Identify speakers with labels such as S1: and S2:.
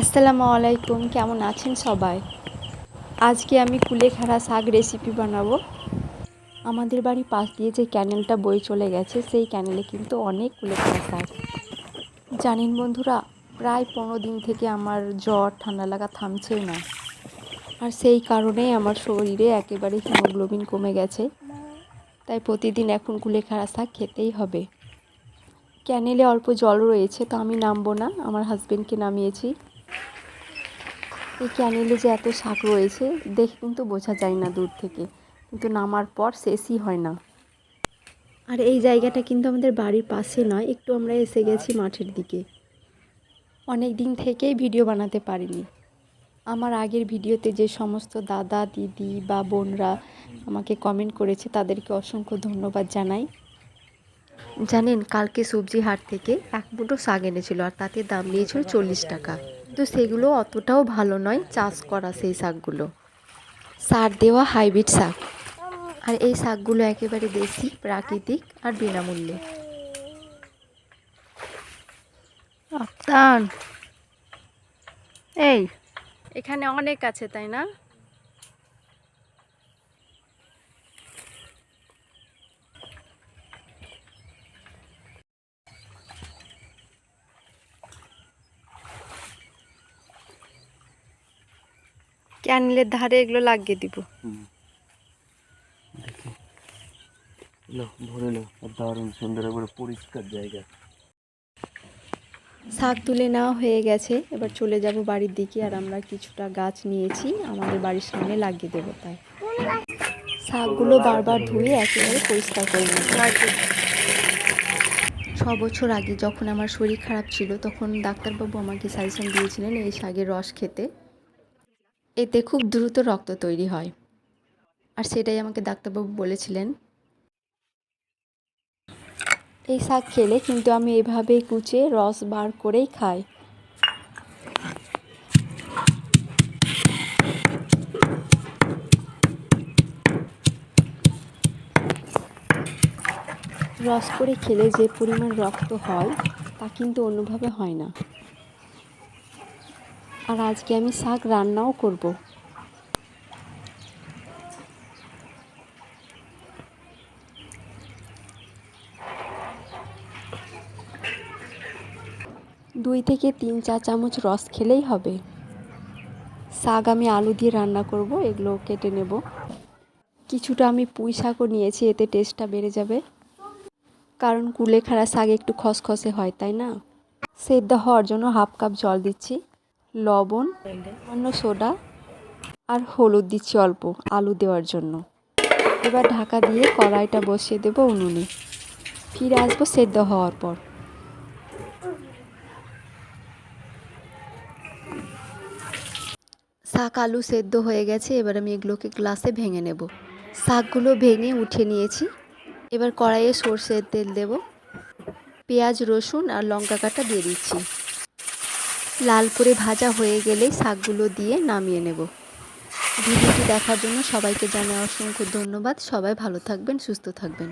S1: আসসালামু আলাইকুম, কেমন আছেন সবাই? আজকে আমি কুলেখাড়া শাক রেসিপি বানাবো। আমাদের বাড়ি পাশ দিয়ে যে ক্যানেলটা বয়ে চলে গেছে, সেই ক্যানেলে কিন্তু অনেক কুলেখাড়া শাক। জানেন বন্ধুরা, প্রায় পনেরো দিন থেকে আমার জ্বর, ঠান্ডা লাগা থামছেই না। আর সেই কারণেই আমার শরীরে একেবারে হিমোগ্লোবিন কমে গেছে। তাই প্রতিদিন এখন কুলেখাড়া শাক খেতেই হবে। ক্যানেলে অল্প জল রয়েছে, তো আমি নামবো না। আমার হাজব্যান্ডকে নামিয়েছি। এই ক্যানেলে যে এত শাক রয়েছে দেখে কিন্তু বোঝা যায় না দূর থেকে। কিন্তু নামার পর শেষই হয় না। আর এই জায়গাটা কিন্তু আমাদের বাড়ির পাশে নয় একটু আমরা এসে গেছি মাঠের দিকে। অনেক দিন থেকেই ভিডিও বানাতে পারিনি। আমার আগের ভিডিওতে যে সমস্ত দাদা দিদি বা বোনরা আমাকে কমেন্ট করেছে তাদেরকে অসংখ্য ধন্যবাদ জানাই। জানেন কালকে সবজি হাট থেকে এক মুঠো শাক এনেছিল আর তাতে দাম নিয়েছিল চল্লিশ টাকা। তো সেগুলো অতটাও ভালো নয় চাষ করা সেই শাকগুলো। সার দেওয়া হাইব্রিড শাক। আর এই শাকগুলো একেবারে দেশি, প্রাকৃতিক আর বিনামূল্যে।
S2: এই,
S1: এখানে অনেক আছে, তাই না? ক্যানেলের ধারে এগুলো লাগিয়ে দিব।
S3: ভরে দারুণ সুন্দর একবারে পরিষ্কার জায়গা।
S1: শাক তুলে নেওয়া হয়ে গেছে এবার চলে যাব বাড়ির দিকে আর আমরা কিছুটা গাছ নিয়েছি আমাদের বাড়ির সামনে লাগিয়ে দেবো তাই। শাকগুলো বারবার ধুয়ে একেবারে পরিষ্কার করে নেব। ছ বছর আগে যখন আমার শরীর খারাপ ছিল তখন ডাক্তারবাবু আমাকে সাজেশন দিয়েছিলেন এই শাকের রস খেতে। এতে খুব দ্রুত রক্ত তৈরি হয়। আর সেটাই আমাকে ডাক্তারবাবু বলেছিলেন। এই শাক খেলে কিন্তু আমি এভাবেই কুচে রস বার করেই খাই। রস করে খেলে যে পরিমাণ রক্ত হয়, তা কিন্তু অন্যভাবে হয় না। আর আজকে আমি শাক রান্নাও করব। দুই থেকে তিন চা চামচ রস খেলেই হবে। শাক আমি আলু দিয়ে রান্না করব, এগুলো কেটে নেব। কিছুটা আমি পুঁই শাকও নিয়েছি, এতে টেস্টটা বেড়ে যাবে। কারণ কুলেখাড়া শাক একটু খসখসে হয়, তাই না? সেদ্ধ হওয়ার জন্য হাফ কাপ জল দিচ্ছি। লবণ, অন্য সোডা আর হলুদ দিচ্ছি অল্প আলু দেওয়ার জন্য। এবার ঢাকা দিয়ে কড়াইটা বসিয়ে দেবো উনুনে। ফিরে আসব সেদ্ধ হওয়ার পর। শাক আলু সেদ্ধ হয়ে গেছে, এবার আমি এগুলোকে গ্লাসে ভেঙে নেব। শাকগুলো ভেঙে উঠে নিয়েছি। এবার কড়াইয়ে সর্ষের তেল দেব। পেঁয়াজ, রসুন আর লঙ্কা কাটা দিয়ে দিচ্ছি। লাল করে ভাজা হয়ে গেলেই শাকগুলো দিয়ে নামিয়ে নেব। ভিডিওটি দেখার জন্য সবাইকে জানাই অসংখ্য ধন্যবাদ। সবাই ভালো থাকবেন, সুস্থ থাকবেন।